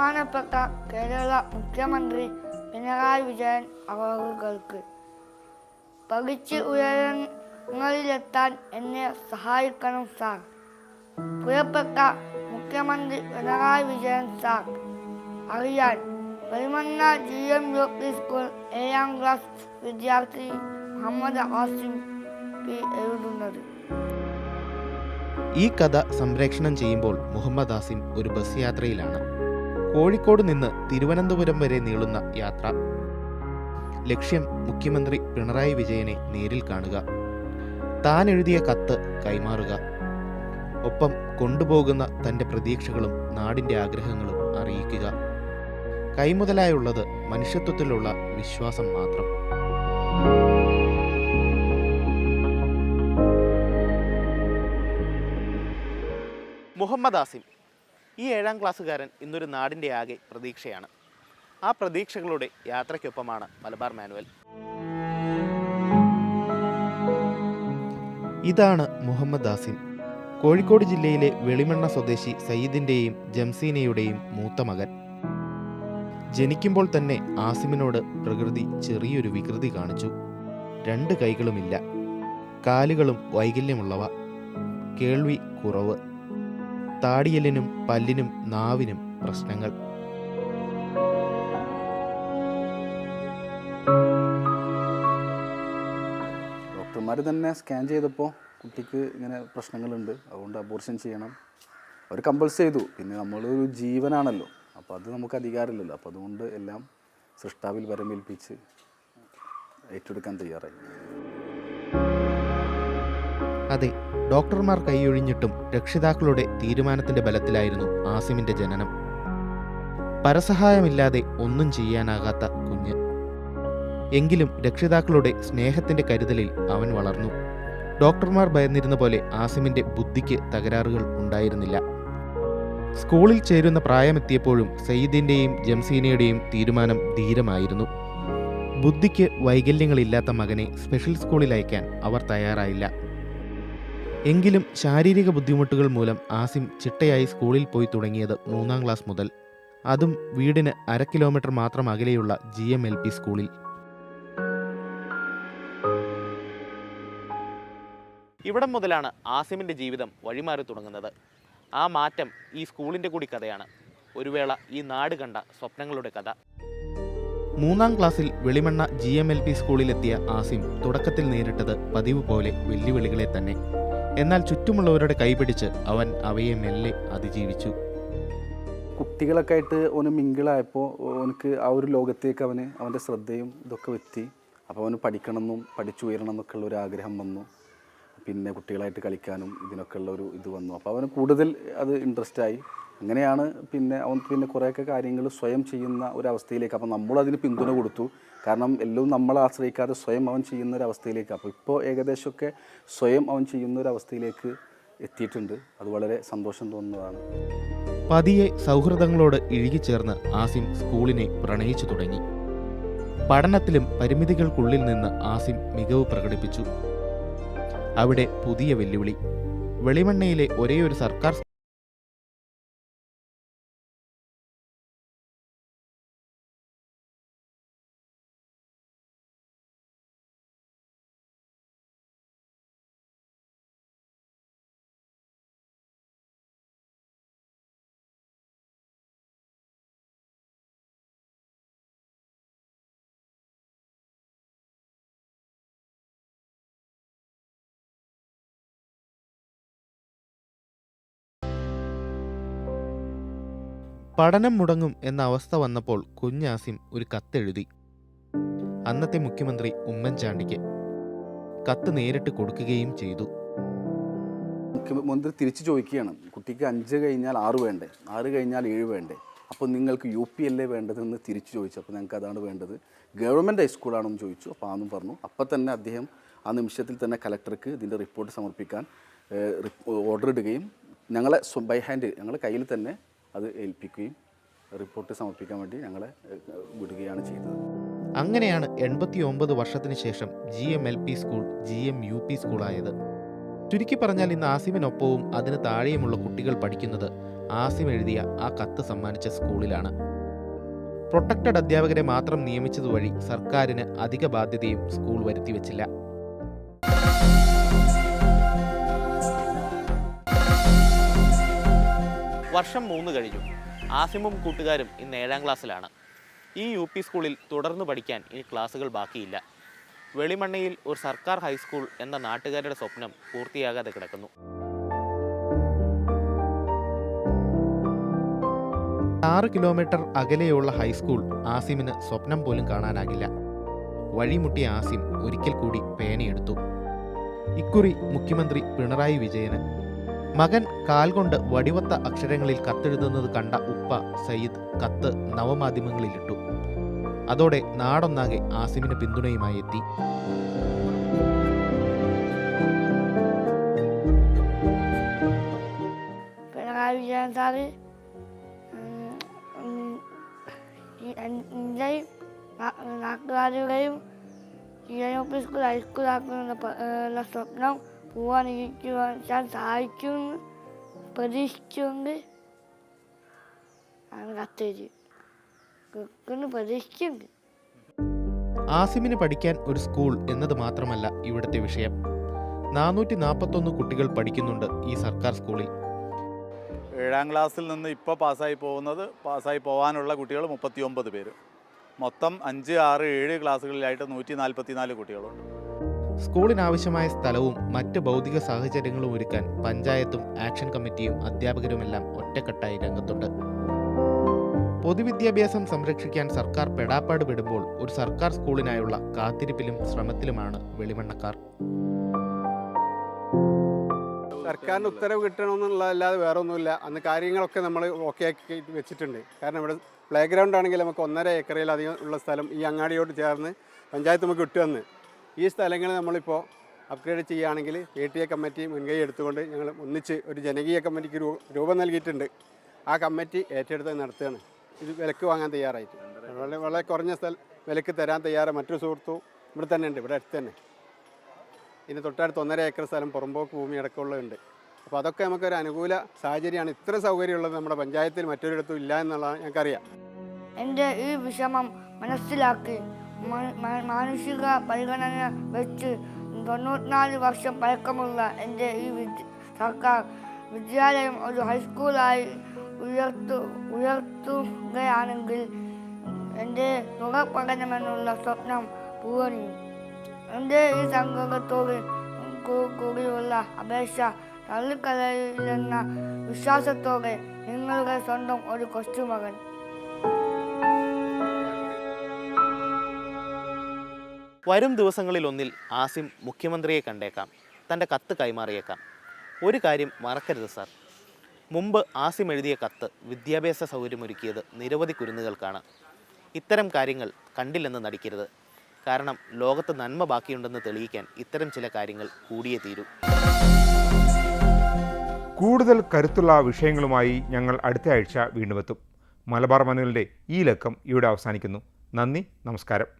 ബഹുമാനപ്പെട്ട കേരള മുഖ്യമന്ത്രി പിണറായി വിജയൻ അവറുകൾക്ക് പഠിച്ച് ഉയരങ്ങളിലെത്താൻ എന്നെ സഹായിക്കണം സാർ പ്രിയപ്പെട്ട മുഖ്യമന്ത്രി പിണറായി വിജയൻ സാർ അറിയാൻ പരിമന്ന G M U P school ഏഴാം ക്ലാസ് വിദ്യാർത്ഥി മുഹമ്മദ് ആസിം പി എഴുതുന്നത്. ഈ കഥ സംപ്രേക്ഷണം ചെയ്യുമ്പോൾ മുഹമ്മദ് ആസിം ഒരു ബസ് യാത്രയിലാണ്. കോഴിക്കോട് നിന്ന് തിരുവനന്തപുരം വരെ നീളുന്ന യാത്ര. ലക്ഷ്യം മുഖ്യമന്ത്രി പിണറായി വിജയനെ നേരിൽ കാണുക. താൻ എഴുതിയ കത്ത് കൈമാറുക. ഒപ്പം കൊണ്ടുപോകുന്ന തന്റെ പ്രതീക്ഷകളും നാടിന്റെ ആഗ്രഹങ്ങളും അറിയിക്കുക. കൈമുതലായുള്ളത് മനുഷ്യത്വത്തിലുള്ള വിശ്വാസം മാത്രം. മുഹമ്മദ് ആസിം ഈ ഏഴാം ക്ലാസ്സുകാരൻ ഇന്നൊരു നാടിന്റെ ആകെ പ്രതീക്ഷയാണ്. ആ പ്രതീക്ഷകളുടെ യാത്രയ്ക്കൊപ്പമാണ് മലബാർ മാനുവൽ. ഇതാണ് മുഹമ്മദ് ആസിം കോഴിക്കോട് ജില്ലയിലെ വെളിമണ്ണ സ്വദേശി സയ്യിദിന്റെയും ജംസീനയുടെയും മൂത്ത മകൻ. ജനിക്കുമ്പോൾ തന്നെ ആസിമിനോട് പ്രകൃതി ചെറിയൊരു വികൃതി കാണിച്ചു. രണ്ട് കൈകളുമില്ല. കാലുകളും വൈകല്യമുള്ളവ. കേൾവി കുറവ്. താടിയലിനും പല്ലിനും നാവിനും പ്രശ്നങ്ങൾ. ഡോക്ടർമാർ തന്നെ സ്കാൻ ചെയ്തപ്പോൾ കുട്ടിക്ക് ഇങ്ങനെ പ്രശ്നങ്ങളുണ്ട്. അതുകൊണ്ട് അബോർഷൻ ചെയ്യണം. അവർ കമ്പൾസ് ചെയ്തു. പിന്നെ നമ്മളൊരു ജീവനാണല്ലോ. അപ്പോൾ അത് നമുക്ക് അധികാരമില്ലല്ലോ. അപ്പോൾ അതുകൊണ്ട് എല്ലാം സൃഷ്ടാവിൽ വരമേൽപ്പിച്ച് ഏറ്റെടുക്കാൻ തയ്യാറായി. അതെ ഡോക്ടർമാർ കൈയൊഴിഞ്ഞിട്ടും രക്ഷിതാക്കളുടെ തീരുമാനത്തിന്റെ ബലത്തിലായിരുന്നു ആസിമിന്റെ ജനനം. പരസഹായമില്ലാതെ ഒന്നും ചെയ്യാനാകാത്ത കുഞ്ഞ്. എങ്കിലും രക്ഷിതാക്കളുടെ സ്നേഹത്തിന്റെ കരുതലിൽ അവൻ വളർന്നു. ഡോക്ടർമാർ ഭയന്നിരുന്ന പോലെ ആസിമിന്റെ ബുദ്ധിക്ക് തകരാറുകൾ ഉണ്ടായിരുന്നില്ല. സ്കൂളിൽ ചേരുന്ന പ്രായമെത്തിയപ്പോഴും സയ്യിദിന്റെയും ജംസീനയുടെയും തീരുമാനം ധീരമായിരുന്നു. ബുദ്ധിക്ക് വൈകല്യങ്ങളില്ലാത്ത മകനെ സ്പെഷ്യൽ സ്കൂളിൽ അയക്കാൻ അവർ തയ്യാറായില്ല. എങ്കിലും ശാരീരിക ബുദ്ധിമുട്ടുകൾ മൂലം ആസിം ചിട്ടയായി സ്കൂളിൽ പോയി തുടങ്ങിയത് മൂന്നാം ക്ലാസ് മുതൽ. അതും വീടിന് അര കിലോമീറ്റർ മാത്രം അകലെയുള്ള ജി എം എൽ പി സ്കൂളിൽ. ഇവിടം മുതലാണ് ആസിമിന്റെ ജീവിതം വഴിമാറി തുടങ്ങുന്നത്. ആ മാറ്റം ഈ സ്കൂളിന്റെ കൂടി കഥയാണ്. ഒരു വേള ഈ നാട് കണ്ട സ്വപ്നങ്ങളുടെ കഥ. മൂന്നാം ക്ലാസ്സിൽ Velimanna G M L P സ്കൂളിലെത്തിയ Asim തുടക്കത്തിൽ നേരിട്ടത് പതിവ് പോലെ വെല്ലുവിളികളെ തന്നെ. എന്നാൽ ചുറ്റുമുള്ളവരുടെ കൈപിടിച്ച് അവൻ അവയെ മെല്ലെ അതിജീവിച്ചു. കുട്ടികളൊക്കെ ആയിട്ട് ഓന് മിങ്കിളായപ്പോൾ ഓനക്ക് ആ ഒരു ലോകത്തേക്ക് അവന് അവന്റെ ശ്രദ്ധയും ഇതൊക്കെ എത്തി അപ്പോൾ അവന് പഠിക്കണമെന്നും പഠിച്ചുയരണം എന്നൊക്കെ ഉള്ള ഒരു ആഗ്രഹം വന്നു. പിന്നെ കുട്ടികളായിട്ട് കളിക്കാനും ഇതിനൊക്കെ ഉള്ള ഒരു ഇത് വന്നു. അപ്പോൾ അവന് കൂടുതൽ അത് ഇൻട്രസ്റ്റ് ആയി. അങ്ങനെയാണ് പിന്നെ അവൻ പിന്നെ കുറേയൊക്കെ കാര്യങ്ങൾ സ്വയം ചെയ്യുന്ന ഒരു അവസ്ഥയിലേക്ക് അപ്പോൾ നമ്മളതിന് പിന്തുണ കൊടുത്തു. കാരണം എല്ലാം നമ്മളെ ആശ്രയിക്കാതെ സ്വയം അവൻ ചെയ്യുന്ന ഒരു അവസ്ഥയിലേക്ക് അപ്പോൾ ഇപ്പോൾ ഏകദേശമൊക്കെ സ്വയം അവൻ ചെയ്യുന്ന ഒരു അവസ്ഥയിലേക്ക് എത്തിയിട്ടുണ്ട്. അത് വളരെ സന്തോഷം തോന്നുന്നതാണ്. പതിയെ സൗഹൃദങ്ങളോട് ഇഴുകിച്ചേർന്ന് ആസിം സ്കൂളിനെ പ്രണയിച്ചു തുടങ്ങി. പഠനത്തിലും പരിമിതികൾക്കുള്ളിൽ നിന്ന് ആസിം മികവ് പ്രകടിപ്പിച്ചു. അവിടെ പുതിയ വെല്ലുവിളി. വെളിമണ്ണയിലെ ഒരേയൊരു സർക്കാർ പഠനം മുടങ്ങും എന്ന അവസ്ഥ വന്നപ്പോൾ കുഞ്ഞാസിം ഒരു കത്തെഴുതി. അന്നത്തെ മുഖ്യമന്ത്രി ഉമ്മൻചാണ്ടിക്ക് കത്ത് നേരിട്ട് കൊടുക്കുകയും ചെയ്തു. മുഖ്യമന്ത്രി തിരിച്ചു ചോദിക്കുകയാണ് കുട്ടിക്ക് അഞ്ച് കഴിഞ്ഞാൽ ആറ് വേണ്ടേ? ആറ് കഴിഞ്ഞാൽ ഏഴ് വേണ്ടേ? അപ്പോൾ നിങ്ങൾക്ക് യു പി അല്ലേ വേണ്ടതെന്ന് തിരിച്ചു ചോദിച്ചു. അപ്പോൾ ഞങ്ങൾക്ക് അതാണ് വേണ്ടത്. ഗവൺമെന്റ് ഹൈസ്കൂളാണെന്ന് ചോദിച്ചു. അപ്പോൾ ആന്നും പറഞ്ഞു. അപ്പോൾ തന്നെ അദ്ദേഹം ആ നിമിഷത്തിൽ തന്നെ കലക്ടർക്ക് ഇതിന്റെ റിപ്പോർട്ട് സമർപ്പിക്കാൻ ഓർഡർ ഇടുകയും ഞങ്ങളെ ബൈ ഹാൻഡ് ഞങ്ങളുടെ കയ്യിൽ തന്നെ അത് ഏൽപ്പിക്കുകയും റിപ്പോർട്ട് സമർപ്പിക്കാൻ വേണ്ടി ഞങ്ങളെ വിടുകയാണ് ചെയ്തത്. അങ്ങനെയാണ് എൺപത്തി ഒമ്പത് വർഷത്തിന് ശേഷം G M L P school G M U P സ്കൂളായത് ചുരുക്കി പറഞ്ഞാൽ ഇന്ന് ആസിമിനൊപ്പവും അതിന് താഴെയുമുള്ള കുട്ടികൾ പഠിക്കുന്നത് ആസിം എഴുതിയ ആ കത്ത് സമ്മാനിച്ച സ്കൂളിലാണ്. പ്രൊട്ടക്റ്റഡ് അധ്യാപകരെ മാത്രം നിയമിച്ചതുവഴി സർക്കാരിന് അധിക ബാധ്യതയും സ്കൂൾ വരുത്തിവെച്ചില്ല വർഷം മൂന്ന് കഴിഞ്ഞു. ആസിമും കൂട്ടുകാരും ഇന്ന് ഏഴാം ക്ലാസ്സിലാണ്. ഈ യു പി സ്കൂളിൽ തുടർന്ന് പഠിക്കാൻ ഇനി ക്ലാസ്സുകൾ ബാക്കിയില്ല. വെളിമണ്ണയിൽ ഒരു സർക്കാർ ഹൈസ്കൂൾ എന്ന നാട്ടുകാരുടെ സ്വപ്നം പൂർത്തിയാകാതെ കിടക്കുന്നു. ആറ് കിലോമീറ്റർ അകലെയുള്ള ഹൈസ്കൂൾ ആസിമിന് സ്വപ്നം പോലും കാണാനാകില്ല. വഴിമുട്ടിയ ആസിം ഒരിക്കൽ കൂടി പേനയെടുത്തു. ഇക്കുറി മുഖ്യമന്ത്രി പിണറായി വിജയന് മകൻ കാൽ കൊണ്ട് വടിവത്ത അക്ഷരങ്ങളിൽ കത്തെഴുതുന്നത് കണ്ട ഉപ്പ സയ്യിദ് കത്ത് നവമാധ്യമങ്ങളിലിട്ടു. അതോടെ നാടൊന്നാകെ ആസിമിന് പിന്തുണയുമായി എത്തി. പിണറായി സ്കൂൾ പ- സ്വപ്നം പൂവാനിരിക്കുവാൻ സഹായിക്കുമെന്ന് പ്രതീക്ഷിച്ചുകൊണ്ട് ആണ് കത്തേരി പ്രതീക്ഷിക്കുന്നുണ്ട് ആസിമിന് പഠിക്കാൻ ഒരു സ്കൂൾ എന്നത് മാത്രമല്ല ഇവിടുത്തെ വിഷയം. നാനൂറ്റി നാൽപ്പത്തൊന്ന് കുട്ടികൾ പഠിക്കുന്നുണ്ട് ഈ സർക്കാർ സ്കൂളിൽ. ഏഴാം ക്ലാസ്സിൽ നിന്ന് ഇപ്പോൾ പാസ്സായി പോകുന്നത് പാസ്സായി പോകാനുള്ള കുട്ടികൾ മുപ്പത്തി ഒമ്പത് പേര്. മൊത്തം അഞ്ച് ആറ് ഏഴ് ക്ലാസ്സുകളിലായിട്ട് നൂറ്റി നാൽപ്പത്തി നാല് കുട്ടികളുണ്ട്. സ്കൂളിനാവശ്യമായ സ്ഥലവും മറ്റ് ഭൗതിക സാഹചര്യങ്ങളും ഒരുക്കാൻ പഞ്ചായത്തും ആക്ഷൻ കമ്മിറ്റിയും അധ്യാപകരുമെല്ലാം ഒറ്റക്കെട്ടായി രംഗത്തുണ്ട്. പൊതുവിദ്യാഭ്യാസം സംരക്ഷിക്കാൻ സർക്കാർ പെടാപ്പാട് വിടുമ്പോൾ ഒരു സർക്കാർ സ്കൂളിനായുള്ള കാത്തിരിപ്പിലും ശ്രമത്തിലുമാണ് വെളിമണ്ണക്കാർ. സർക്കാരിന്റെ ഉത്തരവ് കിട്ടണമെന്നുള്ളതല്ലാതെ വേറെ ഒന്നുമില്ല അന്ന് കാര്യങ്ങളൊക്കെ നമ്മൾ ഓക്കെ ആക്കി വെച്ചിട്ടുണ്ട്. കാരണം ഇവിടെ പ്ലേ ഗ്രൗണ്ട് ആണെങ്കിൽ നമുക്ക് ഒന്നര ഏക്കറയിലധികം ഉള്ള സ്ഥലം ഈ അങ്ങാടിയോട് ചേർന്ന് പഞ്ചായത്ത് നമുക്ക് കിട്ടുമെന്ന് ഈ സ്ഥലങ്ങൾ നമ്മളിപ്പോൾ അപ്ഗ്രേഡ് ചെയ്യുകയാണെങ്കിൽ എ ടി എ കമ്മിറ്റി മുൻകൈ എടുത്തുകൊണ്ട് ഞങ്ങൾ ഒന്നിച്ച് ഒരു ജനകീയ കമ്മിറ്റിക്ക് രൂപം നൽകിയിട്ടുണ്ട്. ആ കമ്മിറ്റി ഏറ്റെടുത്ത് നടത്തുകയാണ്. ഇത് വിലക്ക് വാങ്ങാൻ തയ്യാറായിട്ട്. വളരെ വളരെ കുറഞ്ഞ സ്ഥലം വിലക്ക് തരാൻ തയ്യാറാണ് മറ്റൊരു സുഹൃത്തും ഇവിടെ തന്നെ ഉണ്ട്. ഇവിടെ അടുത്ത് തന്നെ. ഇതിന് തൊട്ടടുത്ത് ഒന്നര ഏക്കർ സ്ഥലം പുറമ്പോക്ക് ഭൂമി അടക്കമുള്ളതുണ്ട്. അപ്പോൾ അതൊക്കെ നമുക്കൊരു അനുകൂല സാഹചര്യമാണ്. ഇത്ര സൗകര്യമുള്ളത് നമ്മുടെ പഞ്ചായത്തിൽ മറ്റൊരിടത്തും ഇല്ല എന്നുള്ളതാണ് ഞങ്ങൾക്കറിയാം. എന്റെ ഈ വിഷമം മനസ്സിലാക്കി. മാനുഷിക പരിഗണന വെച്ച് തൊണ്ണൂറ്റിനാല് വർഷം പഴക്കമുള്ള എന്റെ ഈ സർക്കാർ വിദ്യാലയം ഒരു ഹൈസ്കൂളായി ഉയർത്തു ഉയർത്തുകയാണെങ്കിൽ എന്റെ തുക പഠനമെന്നുള്ള സ്വപ്നം പൂവണിയും എന്റെ ഈ സംഘത്തോട് കൂടിയുള്ള അപേക്ഷ തള്ളിക്കളയില്ലെന്ന വിശ്വാസത്തോടെ നിങ്ങളുടെ സ്വന്തം ഒരു കൊച്ചുമകൻ വരും ദിവസങ്ങളിലൊന്നിൽ ആസിം മുഖ്യമന്ത്രിയെ കണ്ടേക്കാം. തന്റെ കത്ത് കൈമാറിയേക്കാം. ഒരു കാര്യം മറക്കരുത് സാർ. മുമ്പ് ആസിം എഴുതിയ കത്ത് വിദ്യാഭ്യാസ സൗകര്യമൊരുക്കിയത് നിരവധി കുരുന്നുകൾക്കാണ്. ഇത്തരം കാര്യങ്ങൾ കണ്ടില്ലെന്ന് നടിക്കരുത്. കാരണം ലോകത്ത് നന്മ ബാക്കിയുണ്ടെന്ന് തെളിയിക്കാൻ ഇത്തരം ചില കാര്യങ്ങൾ കൂടിയേ തീരൂ. കൂടുതൽ കരുത്തുള്ള വിഷയങ്ങളുമായി ഞങ്ങൾ അടുത്ത ആഴ്ച വീണ്ടുമെത്തും മലബാർ മനുവിന്റെ ഈ ലക്കം ഇവിടെ അവസാനിക്കുന്നു. നന്ദി നമസ്കാരം.